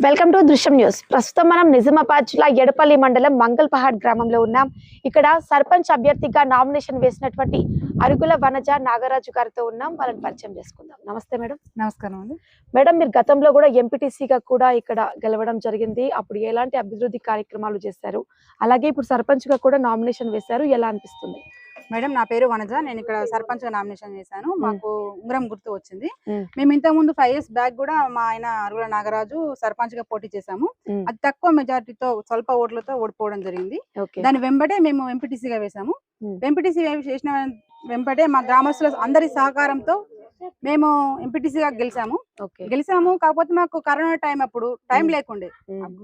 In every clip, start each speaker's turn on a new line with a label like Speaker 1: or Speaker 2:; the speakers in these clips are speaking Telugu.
Speaker 1: వెల్కమ్ టు దృశ్యం న్యూస్. ప్రస్తుతం మనం నిజామాబాద్ జిల్లా ఎడపల్లి మండలం మంగళపహాడ్ గ్రామంలో ఉన్నాం. ఇక్కడ సర్పంచ్ అభ్యర్థిగా నామినేషన్ వేసినటువంటి అరుగుల వనజ నాగరాజు గారితో ఉన్నాం. వాళ్ళని పరిచయం చేసుకుందాం. నమస్తే మేడం.
Speaker 2: నమస్కారం అండి.
Speaker 1: మేడం మీరు గతంలో కూడా ఎంపీటీసీగా కూడా ఇక్కడ గెలవడం జరిగింది. అప్పుడు ఎలాంటి అభివృద్ధి కార్యక్రమాలు చేశారు? అలాగే ఇప్పుడు సర్పంచ్గా కూడా నామినేషన్ వేశారు. ఎలా అనిపిస్తుంది?
Speaker 2: మేడం నా పేరు వనజ. నేను ఇక్కడ సర్పంచ్గా నామినేషన్ చేశాను. మాకు ఉంగరం గుర్తు వచ్చింది.
Speaker 1: మ్మ్.
Speaker 2: ఇంతకు ముందు ఫైవ్ ఇయర్స్ బ్యాక్ కూడా మా ఆయన అరుగుల నాగరాజు సర్పంచ్గా పోటీ చేశాము. అది తక్కువ మెజారిటీతో స్వల్ప ఓట్లతో ఓడిపోవడం జరిగింది. దాని వెంబడే మేము ఎంపీటీసీ గా వేసాము. ఎంపీటీసీ చేసిన వెంబడే మా గ్రామస్తుల అందరి సహకారంతో మేము ఎంపీటీసీ గా గెలిచాము. గెలిచాము. కాకపోతే మాకు కరోనా టైం అప్పుడు టైం. లేకుండే.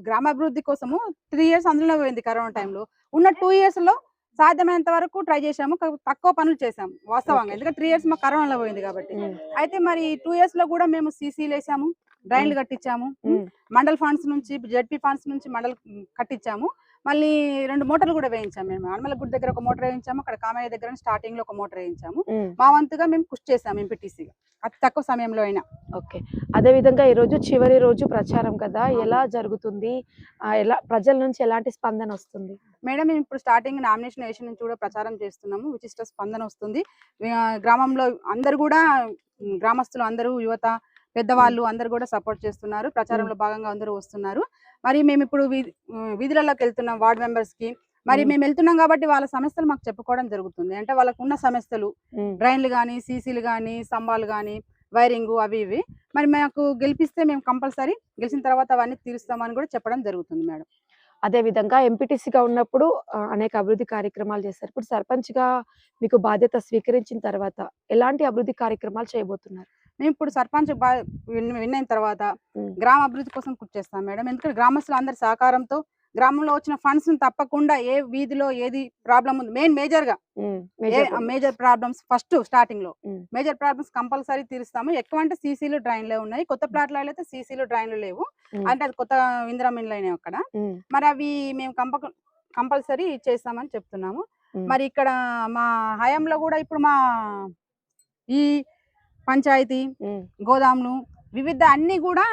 Speaker 2: గ్రామాభివృద్ధి కోసము త్రీ ఇయర్స్ అందులో పోయింది కరోనా టైంలో ఉన్న టూ ఇయర్స్లో సాధ్యమైనంత వరకు ట్రై కాకపోతే తక్కువ పనులు చేశాము వాస్తవంగా. ఎందుకంటే త్రీ ఇయర్స్ మా కరోనాలో పోయింది కాబట్టి. అయితే మరి టూ ఇయర్స్లో కూడా మేము సీసీలు వేసాము డ్రైన్లు కట్టించాము మండల్ ఫండ్స్ నుంచి జెడ్పీ ఫండ్స్ నుంచి మండల్ కట్టించాము. మళ్ళీ రెండు మోటార్లు కూడా వేయించాము మేము. ఆనమల గుడి దగ్గర ఒక మోటార్ వేయించాము అక్కడ కామయ్య దగ్గర స్టార్టింగ్లో ఒక మోటార్ వేయించాము. మా వంతుగా మేము కృషి చేసాము ఎంపీటీసీగా. అతి తక్కువ సమయంలో అయినా.
Speaker 1: ఓకే. అదే విధంగా ఈ రోజు చివరి రోజు ప్రచారం కదా ఎలా జరుగుతుంది? ఎలా ప్రజల నుంచి ఎలాంటి స్పందన వస్తుంది?
Speaker 2: మేడం మేము ఇప్పుడు స్టార్టింగ్ నామినేషన్ వేసిన నుంచి కూడా ప్రచారం చేస్తున్నాము. విశిష్ట స్పందన వస్తుంది. గ్రామంలో అందరు కూడా గ్రామస్తులు అందరూ యువత పెద్దవాళ్ళు అందరు కూడా సపోర్ట్ చేస్తున్నారు. ప్రచారంలో భాగంగా అందరూ వస్తున్నారు. మరి మేము ఇప్పుడు వీధులలోకి వెళ్తున్నాం వార్డ్ మెంబర్స్కి మరి
Speaker 1: మ్మ్.
Speaker 2: వెళ్తున్నాం కాబట్టి వాళ్ళ సమస్యలు మాకు చెప్పుకోవడం జరుగుతుంది. అంటే వాళ్ళకు ఉన్న సమస్యలు డ్రైన్లు కానీ సీసీలు కానీ స్తంభాలు కానీ వైరింగ్ అవి ఇవి. మరి మాకు గెలిపిస్తే మేము కంపల్సరీ గెలిచిన తర్వాత అవన్నీ తీరుస్తామని కూడా చెప్పడం జరుగుతుంది మేడం.
Speaker 1: అదే విధంగా ఎంపీటీసీగా ఉన్నప్పుడు అనేక అభివృద్ధి కార్యక్రమాలు చేస్తారు ఇప్పుడు సర్పంచ్గా మీకు బాధ్యత స్వీకరించిన తర్వాత ఎలాంటి అభివృద్ధి కార్యక్రమాలు చేయబోతున్నారు?
Speaker 2: మేము ఇప్పుడు సర్పంచ్ విన్ అయిన తర్వాత. గ్రామ అభివృద్ధి కోసం కృషి చేస్తాం మేడం. ఎందుకంటే గ్రామస్తులు అందరి సహకారంతో గ్రామంలో వచ్చిన ఫండ్స్ తప్పకుండా ఏ వీధిలో ఏది ప్రాబ్లం ఉంది? మెయిన్
Speaker 1: మేజర్గా.
Speaker 2: మేజర్ ప్రాబ్లమ్స్ ఫస్ట్
Speaker 1: స్టార్టింగ్లో.
Speaker 2: మేజర్ ప్రాబ్లమ్స్ కంపల్సరీ తీరుస్తాము. ఎక్కువ అంటే సీసీలు డ్రైన్లే ఉన్నాయి. కొత్త ప్లాట్లలో అయితే సీసీలు డ్రైన్లు లేవు. అంటే అది కొత్త ఇందిరా మిన్లు అయినాయి అక్కడ. మరి అవి మేము కంప కంపల్సరీ చేస్తామని చెప్తున్నాము. మరి ఇక్కడ మా హయాంలో కూడా ఇప్పుడు మా ఈ పంచాయతీ గోదాములు వివిధ అన్ని కూడా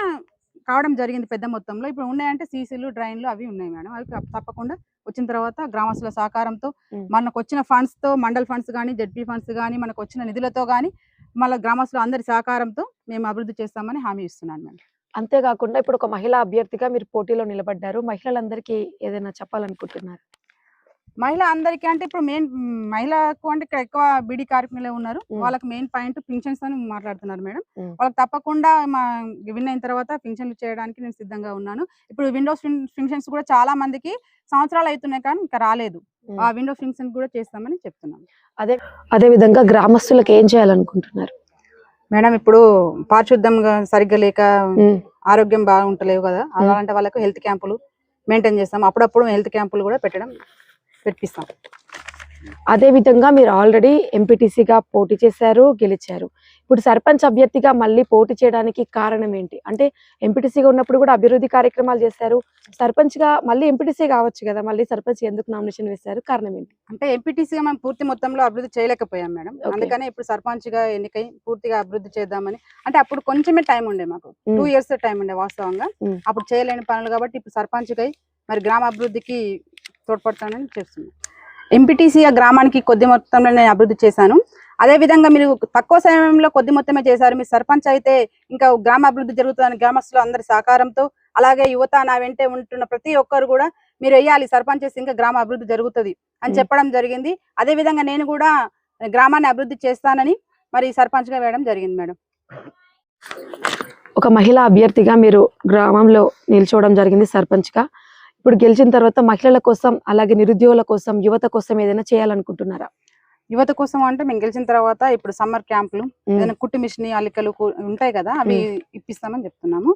Speaker 2: కావడం జరిగింది పెద్ద మొత్తంలో. ఇప్పుడు ఉన్నాయంటే సీసీలు డ్రైన్లు అవి ఉన్నాయి మేడం. అవి తప్ప- తప్పకుండా వచ్చిన తర్వాత గ్రామస్తుల సహకారంతో. మనకు వచ్చిన ఫండ్స్తో మండల్ ఫండ్స్ కానీ జడ్పీ ఫండ్స్ కానీ మనకు వచ్చిన నిధులతో కానీ మళ్ళీ గ్రామస్తుల అందరి సహకారంతో మేము అభివృద్ధి చేస్తామని హామీ ఇస్తున్నాను మేడం.
Speaker 1: అంతేకాకుండా ఇప్పుడు ఒక మహిళా అభ్యర్థిగా మీరు పోటీలో నిలబడ్డారు. మహిళలందరికీ ఏదైనా చెప్పాలనుకుంటున్నారు?
Speaker 2: మహిళ అందరికీ అంటే ఇప్పుడు మెయిన్ మహిళకు అంటే ఇక్కడ ఎక్కువ బీడీ కార్మికులే ఉన్నారు. వాళ్ళకి మెయిన్ పాయింట్ పింఛన్స్ అని మాట్లాడుతున్నారు మేడం. వాళ్ళకి తప్పకుండా మా విన్ అయిన తర్వాత పింఛన్లు చేయడానికి నేను సిద్ధంగా ఉన్నాను. ఇప్పుడు విండోస్ పింఛన్స్ కూడా చాలా మందికి సంవత్సరాలు అవుతున్నాయి కానీ ఇంకా రాలేదు. ఆ విండో పింఛన్ కూడా చేస్తామని చెప్తున్నాను.
Speaker 1: అదే విధంగా గ్రామస్తులకు ఏం చేయాలనుకుంటున్నారు?
Speaker 2: మేడం ఇప్పుడు పారిశుద్ధంగా సరిగ్గా లేక ఆరోగ్యం బాగుంటలేవు కదా. అలాంటి వాళ్ళకు హెల్త్ క్యాంపులు మెయింటైన్ చేస్తాం. అప్పుడప్పుడు హెల్త్ క్యాంపులు కూడా పెట్టడం పెట్టిస్తాం
Speaker 1: అదే విధంగా మీరు ఆల్రెడీ ఎంపీటీసీగా పోటీ చేశారు గెలిచారు. ఇప్పుడు సర్పంచ్ అభ్యర్థిగా మళ్ళీ పోటీ చేయడానికి కారణం ఏంటి? అంటే ఎంపీటీసీగా ఉన్నప్పుడు కూడా అభివృద్ధి కార్యక్రమాలు చేశారు. సర్పంచ్గా మళ్ళీ ఎంపీటీసీ కావచ్చు కదా మళ్ళీ సర్పంచ్ ఎందుకు నామినేషన్ వేశారు? కారణం ఏంటి?
Speaker 2: అంటే ఎంపీటీసీగా మనం పూర్తి మొత్తంలో అభివృద్ధి చేయలేకపోయాం మేడం. అందుకనే ఇప్పుడు సర్పంచ్గా ఎన్నికై పూర్తిగా అభివృద్ధి చేద్దామని అంటే అప్పుడు కొంచెమే టైం ఉండే మాకు. టూ ఇయర్స్ టైం ఉండే వాస్తవంగా. అప్పుడు చేయలేని పనులు కాబట్టి ఇప్పుడు సర్పంచ్ కై మరి గ్రామ అభివృద్ధికి తోడ్పడతానని చెప్తున్నాను. ఎంపీటీసీగా గ్రామానికి కొద్ది మొత్తంలో నేను అభివృద్ధి చేశాను. అదే విధంగా మీరు తక్కువ సమయంలో కొద్ది మొత్తమే చేశారు. మీరు సర్పంచ్ అయితే ఇంకా గ్రామ అభివృద్ధి జరుగుతుందని గ్రామస్తులు అందరి సహకారంతో అలాగే యువత నా వెంటే ఉంటున్న ప్రతి ఒక్కరు కూడా మీరు వేయాలి సర్పంచ్ చేసి ఇంకా గ్రామ అభివృద్ధి జరుగుతుంది అని. చెప్పడం జరిగింది. అదే విధంగా నేను కూడా గ్రామాన్ని అభివృద్ధి చేస్తానని మరి సర్పంచ్గా వేయడం జరిగింది మేడం.
Speaker 1: ఒక మహిళా అభ్యర్థిగా మీరు గ్రామంలో నిల్చోవడం జరిగింది సర్పంచ్గా ఇప్పుడు గెలిచిన తర్వాత మహిళల కోసం అలాగే నిరుద్యోగుల కోసం యువత కోసం ఏదైనా చేయాలనుకుంటున్నారా?
Speaker 2: యువత కోసం అంటే మేము గెలిచిన తర్వాత ఇప్పుడు సమ్మర్ క్యాంపులు ఏదైనా కుట్టు మిషన్ అల్లికలు కు- ఉంటాయి కదా అవి ఇప్పిస్తామని చెప్తున్నాము.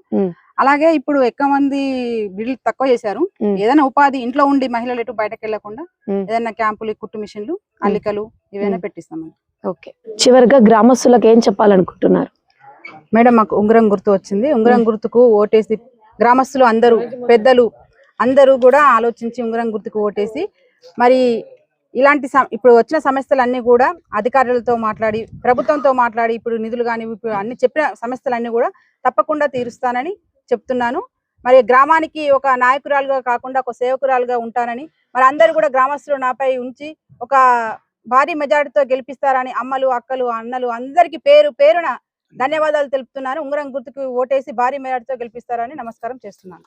Speaker 2: అలాగే ఇప్పుడు ఎక్కువ మంది బిల్లు తక్కువ చేశారు. ఏదైనా ఉపాధి ఇంట్లో ఉండి మహిళలు ఎటు బయటకు
Speaker 1: వెళ్ళకుండా.
Speaker 2: ఏదైనా క్యాంపులు కుట్టు మిషన్లు అల్లికలు ఇవైనా. పెట్టిస్తామని
Speaker 1: ఓకే. చివరిగా గ్రామస్తులకు ఏం చెప్పాలనుకుంటున్నారు?
Speaker 2: మేడం మాకు ఉంగరం గుర్తు వచ్చింది. ఉంగరం గుర్తుకు ఓటేసి గ్రామస్తులు అందరూ పెద్దలు అందరూ కూడా ఆలోచించి ఉంగరం గుర్తుకు ఓటేసి మరి ఇలాంటి సమ- ఇప్పుడు వచ్చిన సమస్యలన్నీ కూడా అధికారులతో మాట్లాడి ప్రభుత్వంతో మాట్లాడి ఇప్పుడు నిధులు కానీ ఇప్పుడు అన్ని చెప్పిన సమస్యలన్నీ కూడా తప్పకుండా తీరుస్తానని చెప్తున్నాను. మరి గ్రామానికి ఒక నాయకురాలుగా కాకుండా ఒక సేవకురాలుగా ఉంటానని మరి అందరూ కూడా గ్రామస్తులు నాపై ఉంచి ఒక భారీ మెజార్టీతో గెలిపిస్తారని అమ్మలు అక్కలు అన్నలు అందరికీ పేరు పేరున ధన్యవాదాలు తెలుపుతున్నాను. ఉంగరం గుర్తుకు ఓటేసి భారీ మెజార్టీతో గెలిపిస్తారని నమస్కారం చేస్తున్నాను.